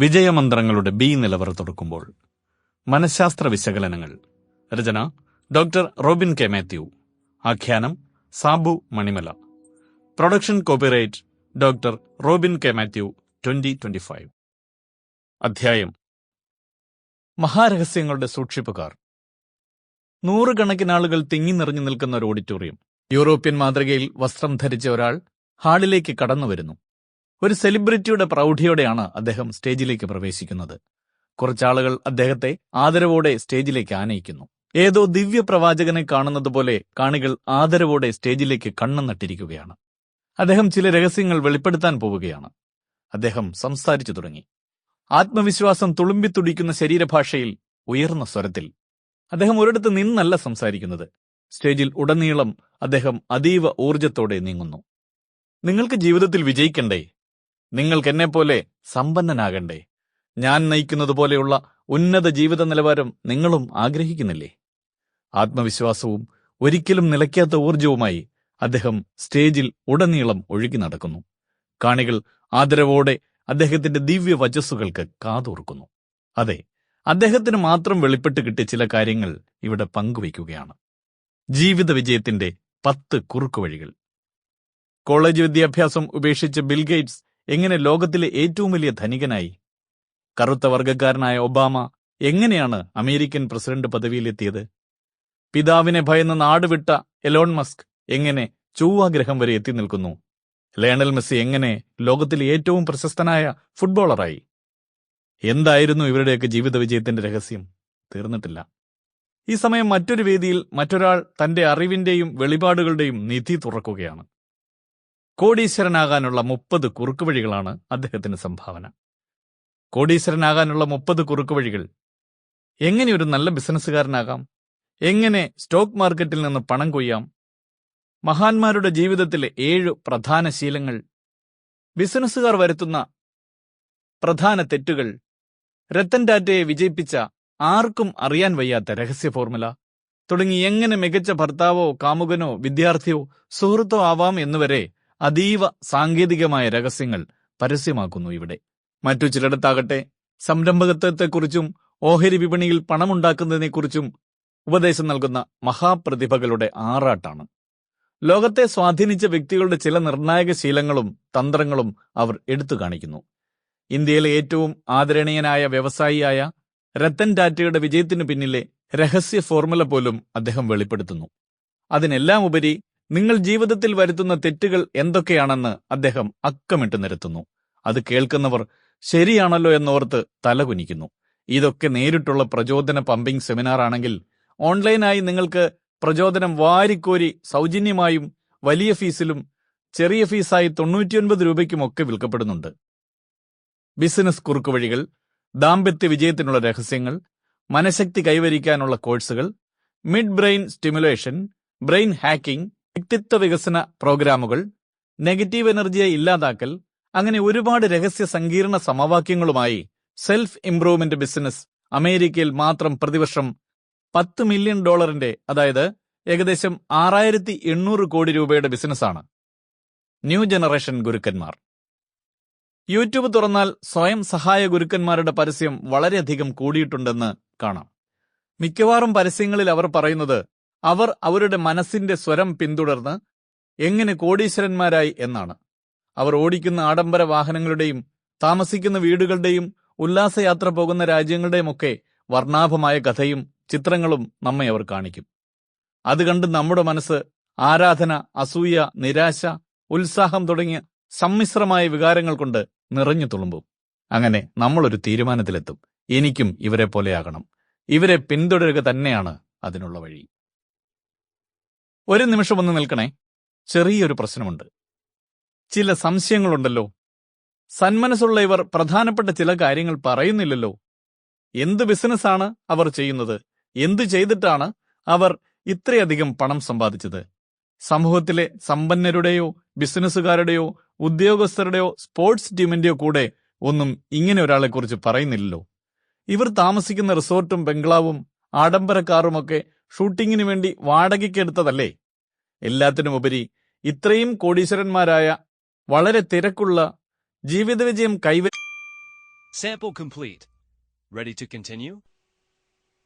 വിജയമന്ത്രങ്ങളുടെ B നിലവറ തുറക്കുമ്പോൾ. മനഃശാസ്ത്ര വിശകലനങ്ങൾ. രചന ഡോക്ടർ റോബിൻ കെ മാത്യു. ആഖ്യാനം Sabu Manimala. Production copyright doctor Robin K Mathew twenty twenty five. അധ്യായം. മഹാരഹസ്യങ്ങളുടെ സൂക്ഷിപ്പുകാർ. നൂറുകണക്കിന് ആളുകൾ തിങ്ങി നിറഞ്ഞു നിൽക്കുന്ന ഒരു ഓഡിറ്റോറിയം. യൂറോപ്യൻ മാതൃകയിൽ വസ്ത്രം ധരിച്ച ഒരാൾ ഹാളിലേക്ക് കടന്നു വരുന്നു ഒരു സെലിബ്രിറ്റിയുടെ പ്രൗഢിയോടെയാണ് അദ്ദേഹം സ്റ്റേജിലേക്ക് പ്രവേശിക്കുന്നത്. കുറച്ചാളുകൾ അദ്ദേഹത്തെ ആദരവോടെ സ്റ്റേജിലേക്ക് ആനയിക്കുന്നു. ഏതോ ദിവ്യ പ്രവാചകനെ കാണുന്നത് പോലെ കാണികൾ ആദരവോടെ സ്റ്റേജിലേക്ക് കണ്ണു നട്ടിരിക്കുകയാണ്. അദ്ദേഹം ചില രഹസ്യങ്ങൾ വെളിപ്പെടുത്താൻ പോവുകയാണ്. അദ്ദേഹം സംസാരിച്ചു തുടങ്ങി. ആത്മവിശ്വാസം തുളുമ്പിത്തുടിക്കുന്ന ശരീരഭാഷയിൽ ഉയർന്ന സ്വരത്തിൽ അദ്ദേഹം ഒരിടത്ത് നിന്നല്ല സംസാരിക്കുന്നത്. സ്റ്റേജിൽ ഉടനീളം അദ്ദേഹം അതീവ ഊർജത്തോടെ നീങ്ങുന്നു. നിങ്ങൾക്ക് ജീവിതത്തിൽ വിജയിക്കണ്ടേ? നിങ്ങൾക്ക് എന്നെപ്പോലെ സമ്പന്നനാകണ്ടേ? ഞാൻ നയിക്കുന്നത് പോലെയുള്ള ഉന്നത ജീവിത നിലവാരം നിങ്ങളും ആഗ്രഹിക്കുന്നില്ലേ? ആത്മവിശ്വാസവും ഒരിക്കലും നിലയ്ക്കാത്ത ഊർജവുമായി അദ്ദേഹം സ്റ്റേജിൽ ഉടനീളം ഒഴുകി നടക്കുന്നു. കാണികൾ ആദരവോടെ അദ്ദേഹത്തിന്റെ ദിവ്യ വചസ്സുകൾക്ക് കാതോർക്കുന്നു. അതെ അദ്ദേഹത്തിന് മാത്രം വെളിപ്പെട്ട് കിട്ടിയ ചില കാര്യങ്ങൾ ഇവിടെ പങ്കുവയ്ക്കുകയാണ്. ജീവിത വിജയത്തിന്റെ പത്ത് കുറുക്കുവഴികൾ. കോളേജ് വിദ്യാഭ്യാസം ഉപേക്ഷിച്ച് ബിൽ ഗേറ്റ്സ് എങ്ങനെ ലോകത്തിലെ ഏറ്റവും വലിയ ധനികനായി? കറുത്ത വർഗക്കാരനായ ഒബാമ എങ്ങനെയാണ് അമേരിക്കൻ പ്രസിഡന്റ് പദവിയിലെത്തിയത്? പിതാവിനെ ഭയന്ന് നാടുവിട്ട എലോൺ മസ്ക് എങ്ങനെ ചൊവ്വാഗ്രഹം വരെ എത്തി നിൽക്കുന്നു? ലയണൽ മെസ്സി എങ്ങനെ ലോകത്തിലെ ഏറ്റവും പ്രശസ്തനായ ഫുട്ബോളറായി? എന്തായിരുന്നു ഇവരുടെയൊക്കെ ജീവിത വിജയത്തിന്റെ രഹസ്യം? തീർന്നിട്ടില്ല. ഈ സമയം മറ്റൊരു വേദിയിൽ മറ്റൊരാൾ തന്റെ അറിവിന്റെയും വെളിപാടുകളുടെയും നിധി തുറക്കുകയാണ്. കോടീശ്വരനാകാനുള്ള മുപ്പത് കുറുക്കുവഴികളാണ് അദ്ദേഹത്തിന് സംഭാവന. കോടീശ്വരനാകാനുള്ള മുപ്പത് കുറുക്കുവഴികൾ. എങ്ങനെ ഒരു നല്ല ബിസിനസ്സുകാരനാകാം? എങ്ങനെ സ്റ്റോക്ക് മാർക്കറ്റിൽ നിന്ന് പണം കൊയ്യാം? മഹാന്മാരുടെ ജീവിതത്തിലെ ഏഴ് പ്രധാന ശീലങ്ങൾ. ബിസിനസ്സുകാർ വരുത്തുന്ന പ്രധാന തെറ്റുകൾ. രത്തൻ ടാറ്റയെ വിജയിപ്പിച്ച ആർക്കും അറിയാൻ വയ്യാത്ത രഹസ്യ ഫോർമുല. തുടങ്ങി എങ്ങനെ മികച്ച ഭർത്താവോ കാമുകനോ വിദ്യാർത്ഥിയോ സുഹൃത്തോ ആവാം എന്നുവരെ അതീവ സാങ്കേതികമായ രഹസ്യങ്ങൾ പരസ്യമാക്കുന്നു ഇവിടെ. മറ്റു ചിലയിടത്താകട്ടെ സംരംഭകത്വത്തെക്കുറിച്ചും ഓഹരി വിപണിയിൽ പണമുണ്ടാക്കുന്നതിനെക്കുറിച്ചും ഉപദേശം നൽകുന്ന മഹാപ്രതിഭകളുടെ ആറാട്ടാണ്. ലോകത്തെ സ്വാധീനിച്ച വ്യക്തികളുടെ ചില നിർണായക ശീലങ്ങളും തന്ത്രങ്ങളും അവർ എടുത്തു കാണിക്കുന്നു. ഇന്ത്യയിലെ ഏറ്റവും ആദരണീയനായ വ്യവസായിയായ രത്തൻ ടാറ്റയുടെ വിജയത്തിനു പിന്നിലെ രഹസ്യ ഫോർമുല പോലും അദ്ദേഹം വെളിപ്പെടുത്തുന്നു. അതിനെല്ലാം ഉപരി നിങ്ങൾ ജീവിതത്തിൽ വരുത്തുന്ന തെറ്റുകൾ എന്തൊക്കെയാണെന്ന് അദ്ദേഹം അക്കമിട്ട് നിരത്തുന്നു. അത് കേൾക്കുന്നവർ ശരിയാണല്ലോ എന്നോർത്ത് തലകുനിക്കുന്നു. ഇതൊക്കെ നേരിട്ടുള്ള പ്രചോദന പമ്പിംഗ് സെമിനാർ ആണെങ്കിൽ ഓൺലൈനായി നിങ്ങൾക്ക് പ്രചോദനം വാരിക്കോരി സൗജന്യമായും വലിയ ഫീസിലും ചെറിയ ഫീസായി തൊണ്ണൂറ്റിയൊൻപത് രൂപയ്ക്കുമൊക്കെ വിൽക്കപ്പെടുന്നുണ്ട്. ബിസിനസ് കുറുക്കുവഴികൾ ദാമ്പത്യ വിജയത്തിനുള്ള രഹസ്യങ്ങൾ മനഃശക്തി കൈവരിക്കാനുള്ള കോഴ്സുകൾ mid brain stimulation brain hacking വ്യക്തിത്വ വികസന പ്രോഗ്രാമുകൾ നെഗറ്റീവ് എനർജിയെ ഇല്ലാതാക്കൽ അങ്ങനെ ഒരുപാട് രഹസ്യ സങ്കീർണ സമവാക്യങ്ങളുമായി സെൽഫ് ഇംപ്രൂവ്മെന്റ് ബിസിനസ് അമേരിക്കയിൽ മാത്രം പ്രതിവർഷം പത്ത് മില്യൺ ഡോളറിന്റെ അതായത് ഏകദേശം ആറായിരത്തി എണ്ണൂറ് കോടി രൂപയുടെ ബിസിനസ്സാണ്. ന്യൂ ജനറേഷൻ ഗുരുക്കന്മാർ. യൂട്യൂബ് തുറന്നാൽ സ്വയം സഹായ ഗുരുക്കന്മാരുടെ പരസ്യം വളരെയധികം കൂടിയിട്ടുണ്ടെന്ന് കാണാം. മിക്കവാറും പരസ്യങ്ങളിൽ അവർ പറയുന്നത് അവർ അവരുടെ മനസ്സിന്റെ സ്വരം പിന്തുടർന്ന് എങ്ങനെ കോടീശ്വരന്മാരായി എന്നാണ്. അവർ ഓടിക്കുന്ന ആഡംബര വാഹനങ്ങളുടെയും താമസിക്കുന്ന വീടുകളുടെയും ഉല്ലാസയാത്ര പോകുന്ന രാജ്യങ്ങളുടെയുമൊക്കെ വർണാഭമായ കഥയും ചിത്രങ്ങളും നമ്മെ അവർ കാണിക്കും. അത് കണ്ട് നമ്മുടെ മനസ്സ് ആരാധന അസൂയ നിരാശ ഉത്സാഹം തുടങ്ങിയ സമ്മിശ്രമായ വികാരങ്ങൾ കൊണ്ട് നിറഞ്ഞു തുളുമ്പും. അങ്ങനെ നമ്മളൊരു തീരുമാനത്തിലെത്തും. എനിക്കും ഇവരെ പോലെയാകണം. ഇവരെ പിന്തുടരുക തന്നെയാണ് അതിനുള്ള വഴി. ഒരു നിമിഷം ഒന്ന് നിൽക്കണേ. ചെറിയൊരു പ്രശ്നമുണ്ട്. ചില സംശയങ്ങളുണ്ടല്ലോ. സന്മനസ്സുള്ള ഇവർ പ്രധാനപ്പെട്ട ചില കാര്യങ്ങൾ പറയുന്നില്ലല്ലോ. എന്ത് ബിസിനസ്സാണ് അവർ ചെയ്യുന്നത്? എന്തു ചെയ്തിട്ടാണ് അവർ ഇത്രയധികം പണം സമ്പാദിച്ചത്? സമൂഹത്തിലെ സമ്പന്നരുടെയോ ബിസിനസ്സുകാരുടെയോ ഉദ്യോഗസ്ഥരുടെയോ സ്പോർട്സ് ടീമിന്റെയോ കൂടെ ഒന്നും ഇങ്ങനെ ഒരാളെക്കുറിച്ച് പറയുന്നില്ലല്ലോ. ഇവർ താമസിക്കുന്ന റിസോർട്ടും ബംഗ്ലാവും ആഡംബര കാറുമൊക്കെ ഷൂട്ടിങ്ങിനു വേണ്ടി വാടകയ്ക്കെടുത്തതല്ലേ എല്ലാത്തിനുമുപരി ഇത്രയും കോടീശ്വരന്മാരായ വളരെ തിരക്കുള്ള ജീവിതവിജയം കൈവ Sample complete. Ready to continue?